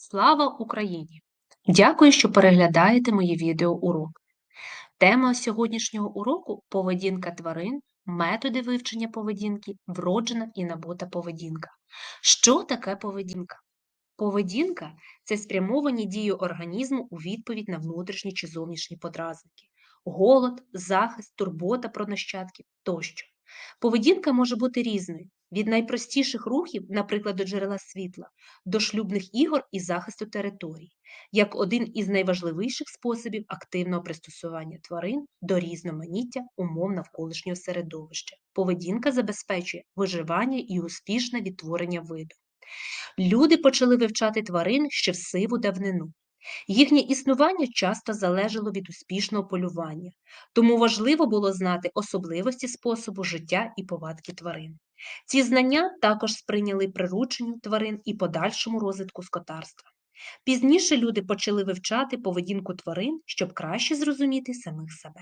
Слава Україні! Дякую, що переглядаєте мої відеоуроки. Тема сьогоднішнього уроку поведінка тварин, методи вивчення поведінки, вроджена і набута поведінка. Що таке поведінка? Поведінка це спрямовані дії організму у відповідь на внутрішні чи зовнішні подразники, голод, захист, турбота про нащадків тощо. Поведінка може бути різною від найпростіших рухів, наприклад, до джерела світла, до шлюбних ігор і захисту територій, як один із найважливіших способів активного пристосування тварин до різноманіття умов навколишнього середовища. Поведінка забезпечує виживання і успішне відтворення виду. Люди почали вивчати тварин ще в сиву давнину. Їхнє існування часто залежало від успішного полювання, тому важливо було знати особливості способу життя і повадки тварин. Ці знання також сприйняли прирученню тварин і подальшому розвитку скотарства. Пізніше люди почали вивчати поведінку тварин, щоб краще зрозуміти самих себе.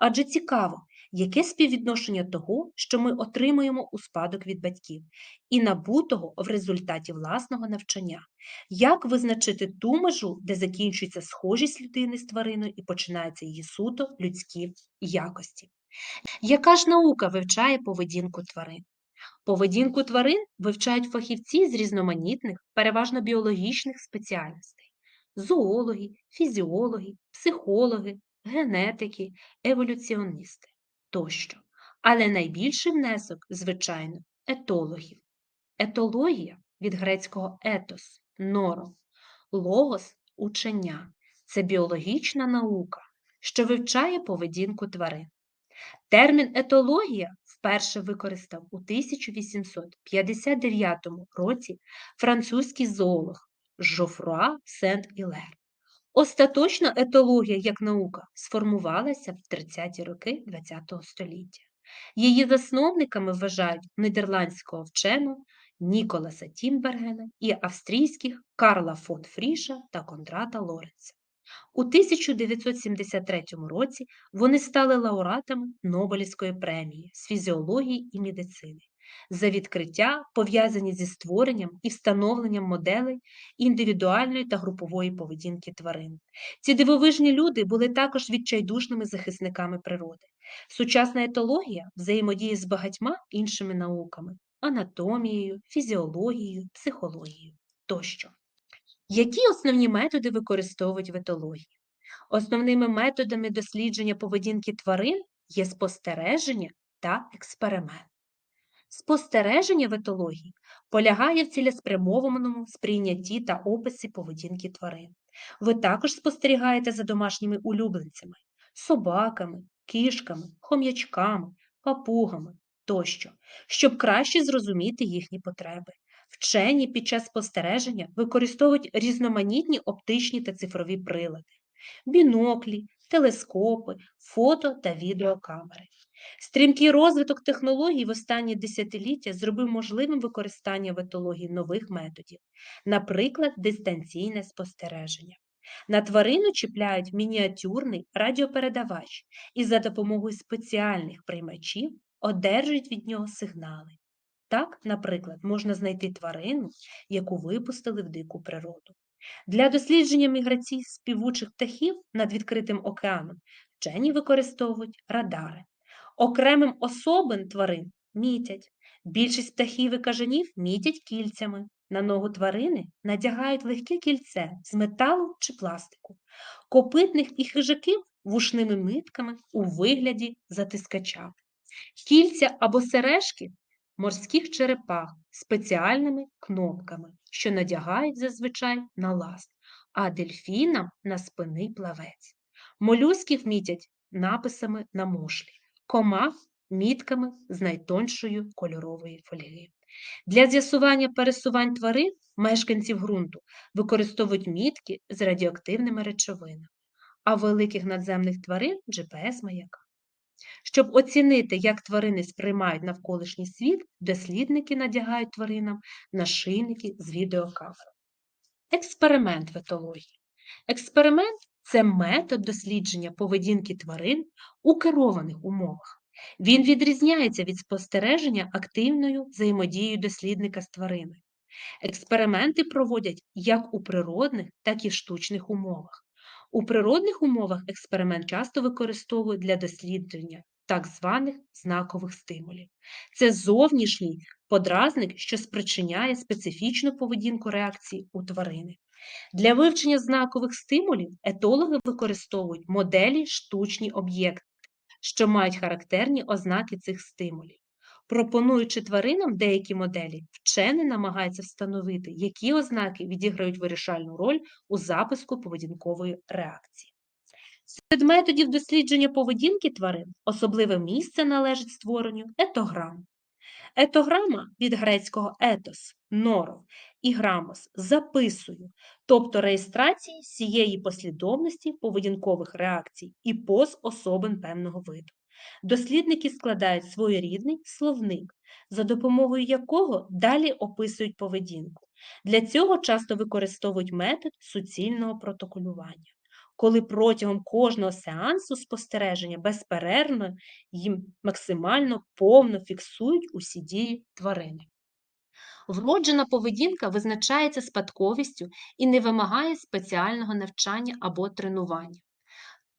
Адже цікаво, яке співвідношення того, що ми отримуємо у спадок від батьків, і набутого в результаті власного навчання. Як визначити ту межу, де закінчується схожість людини з твариною і починаються її суто людські якості? Яка ж наука вивчає поведінку тварин? Поведінку тварин вивчають фахівці з різноманітних, переважно біологічних спеціальностей зоологи, фізіологи, психологи, генетики, еволюціоністи тощо. Але найбільший внесок, звичайно, етологів. Етологія від грецького етос норо, логос учення це біологічна наука, що вивчає поведінку тварин. Термін етологія вперше використав у 1859 році французький зоолог Жофруа Сент-Ілер. Остаточна етологія як наука сформувалася в 30-ті роки ХХ століття. Її засновниками вважають нідерландського вченого Ніколаса Тімбергена і австрійських Карла фон Фріша та Кондрата Лоренца. У 1973 році вони стали лауреатами Нобелівської премії з фізіології і медицини за відкриття, пов'язані зі створенням і встановленням моделей індивідуальної та групової поведінки тварин. Ці дивовижні люди були також відчайдушними захисниками природи. Сучасна етологія взаємодіє з багатьма іншими науками анатомією, фізіологією, психологією тощо. Які основні методи використовують в етології? Основними методами дослідження поведінки тварин є спостереження та експеримент. Спостереження в етології полягає в цілеспрямованому сприйнятті та описі поведінки тварин. Ви також спостерігаєте за домашніми улюбленцями, собаками, кішками, хом'ячками, папугами тощо, щоб краще зрозуміти їхні потреби. Вчені під час спостереження використовують різноманітні оптичні та цифрові прилади, біноклі, телескопи, фото та відеокамери. Стрімкий розвиток технологій в останні десятиліття зробив можливим використання в етології нових методів, наприклад, дистанційне спостереження. На тварину чіпляють мініатюрний радіопередавач і за допомогою спеціальних приймачів одержують від нього сигнали. Так, наприклад, можна знайти тварину, яку випустили в дику природу. Для дослідження міграцій співучих птахів над відкритим океаном вчені використовують радари. Окремим особин тварин мітять. Більшість птахів і кажанів мітять кільцями. На ногу тварини надягають легке кільце з металу чи пластику, копитних і хижаків вушними митками у вигляді затискача. Кільця або сережки морських черепах спеціальними кнопками, що надягають зазвичай на ласт, а дельфінам на спинний плавець. Молюсків мітять написами на мушлі, комах мітками з найтоншою кольорової фольги. Для з'ясування пересувань тварин мешканців ґрунту використовують мітки з радіоактивними речовинами, а великих надземних тварин GPS-маяка. Щоб оцінити, як тварини сприймають навколишній світ, дослідники надягають тваринам нашийники з відеокамер. Експеримент в етології. Експеримент це метод дослідження поведінки тварин у керованих умовах. Він відрізняється від спостереження активною взаємодією дослідника з твариною. Експерименти проводять як у природних, так і штучних умовах. У природних умовах експеримент часто використовують для дослідження так званих знакових стимулів. Це зовнішній подразник, що спричиняє специфічну поведінку реакції у тварини. Для вивчення знакових стимулів етологи використовують моделі штучні об'єкти, що мають характерні ознаки цих стимулів. Пропонуючи тваринам деякі моделі, вчений намагається встановити, які ознаки відіграють вирішальну роль у запуску поведінкової реакції. Серед методів дослідження поведінки тварин особливе місце належить створенню етограм. Етограма від грецького етос норов і грамос записую, тобто реєстрації цієї послідовності поведінкових реакцій і поз особин певного виду. Дослідники складають своєрідний словник, за допомогою якого далі описують поведінку. Для цього часто використовують метод суцільного протоколювання, коли протягом кожного сеансу спостереження безперервно їм максимально повно фіксують усі дії тварини. Вроджена поведінка визначається спадковістю і не вимагає спеціального навчання або тренування.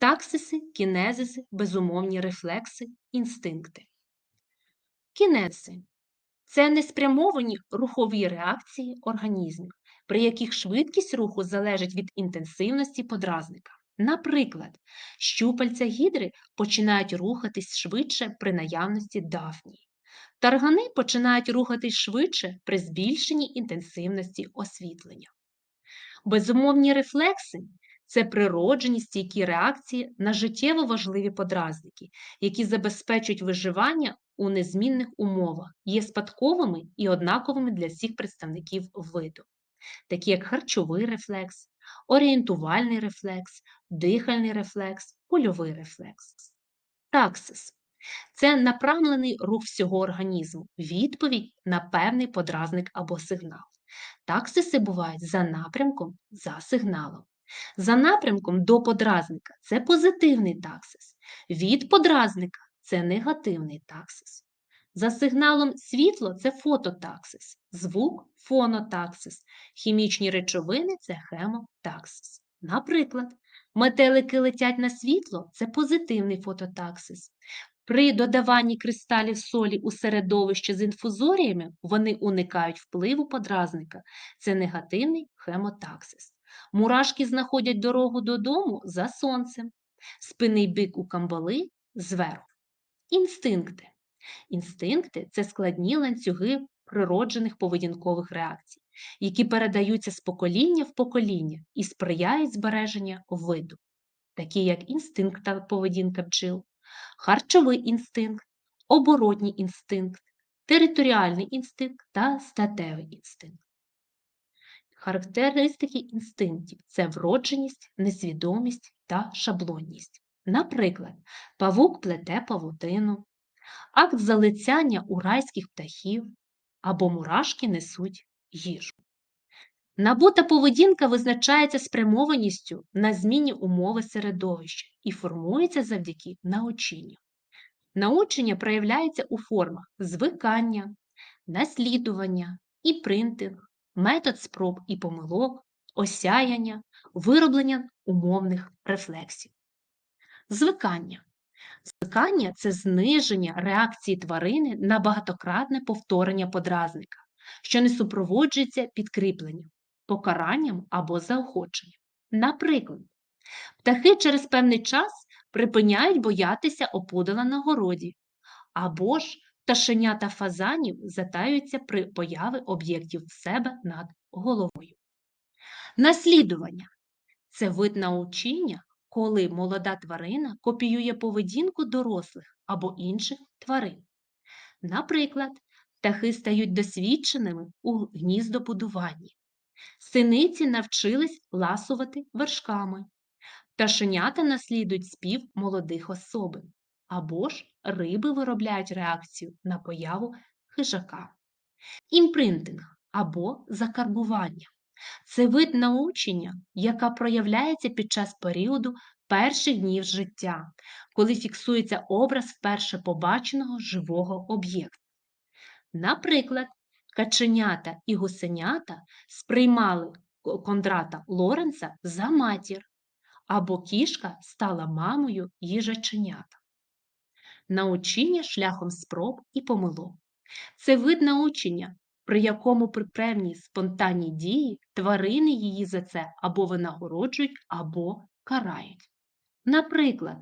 Таксиси, кінезиси, безумовні рефлекси, інстинкти. Кінези це неспрямовані рухові реакції організмів, при яких швидкість руху залежить від інтенсивності подразника. Наприклад, щупальця гідри починають рухатись швидше при наявності дафнії. Таргани починають рухатись швидше при збільшенні інтенсивності освітлення. Безумовні рефлекси це природжені стійкі реакції на життєво важливі подразники, які забезпечують виживання у незмінних умовах, є спадковими і однаковими для всіх представників виду, такі як харчовий рефлекс, орієнтувальний рефлекс, дихальний рефлекс, кульовий рефлекс. Таксис це направлений рух всього організму, відповідь на певний подразник або сигнал. Таксиси бувають за напрямком, за сигналом. За напрямком до подразника це позитивний таксис, від подразника це негативний таксис. За сигналом світло це фототаксис, звук фонотаксис, хімічні речовини це хемотаксис. Наприклад, метелики летять на світло це позитивний фототаксис. При додаванні кристалів солі у середовище з інфузоріями вони уникають впливу подразника, це негативний хемотаксис. Мурашки знаходять дорогу додому за сонцем, спинний бик у камбали зверху. Інстинкти. Інстинкти це складні ланцюги природжених поведінкових реакцій, які передаються з покоління в покоління і сприяють збереженню виду, такі як інстинкт та поведінка бджіл, харчовий інстинкт, оборотній інстинкт, територіальний інстинкт та статевий інстинкт. Характеристики інстинктів це вродженість, несвідомість та шаблонність. Наприклад, павук плете павутину, акт залицяння у райських птахів або мурашки несуть їжу. Набута поведінка визначається спрямованістю на зміні умови середовища і формується завдяки наученню. Научення проявляється у формах звикання, наслідування, іпринтинг, метод спроб і помилок, осяяння, вироблення умовних рефлексів. Звикання. Звикання це зниження реакції тварини на багатократне повторення подразника, що не супроводжується підкріпленням, покаранням або заохоченням. Наприклад, птахи через певний час припиняють боятися опудала на городі, або ж пташенята фазанів затаються при появі об'єктів в себе над головою. Наслідування це вид научення, коли молода тварина копіює поведінку дорослих або інших тварин. Наприклад, птахи стають досвідченими у гніздобудуванні. Синиці навчились ласувати вершками. Пташенята наслідують спів молодих особин або ж риби виробляють реакцію на появу хижака. Імпринтинг або закарбування це вид научення, яка проявляється під час періоду перших днів життя, коли фіксується образ вперше побаченого живого об'єкта. Наприклад, Каченята і гусенята сприймали Кондрата Лоренца за матір, або кішка стала мамою їжаченята. Научення шляхом спроб і помилок. Це вид научення, при якому при певній спонтанній дії тварини її за це або винагороджують, або карають. Наприклад,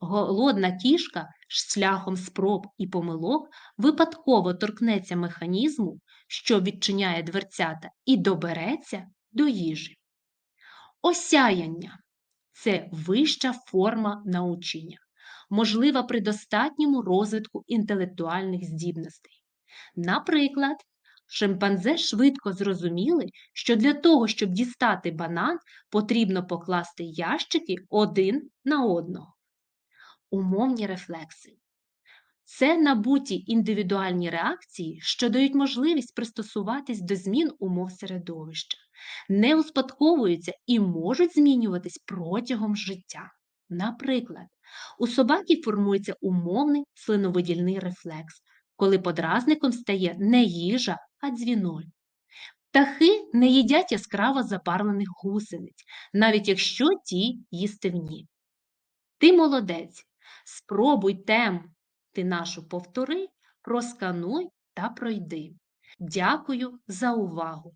голодна кішка шляхом спроб і помилок випадково торкнеться механізму, що відчиняє дверцята, і добереться до їжі. Осяяння це вища форма научення, можлива при достатньому розвитку інтелектуальних здібностей. Наприклад, шимпанзе швидко зрозуміли, що для того, щоб дістати банан, потрібно покласти ящики один на одного. Умовні рефлекси. Це набуті індивідуальні реакції, що дають можливість пристосуватись до змін умов середовища, не успадковуються і можуть змінюватись протягом життя. Наприклад, у собаки формується умовний слиновидільний рефлекс, коли подразником стає не їжа, а дзвіноль. Птахи не їдять яскраво запарлених гусениць, навіть якщо ті їстивні. Ти молодець, спробуй тему ти нашу повтори, проскануй та пройди. Дякую за увагу!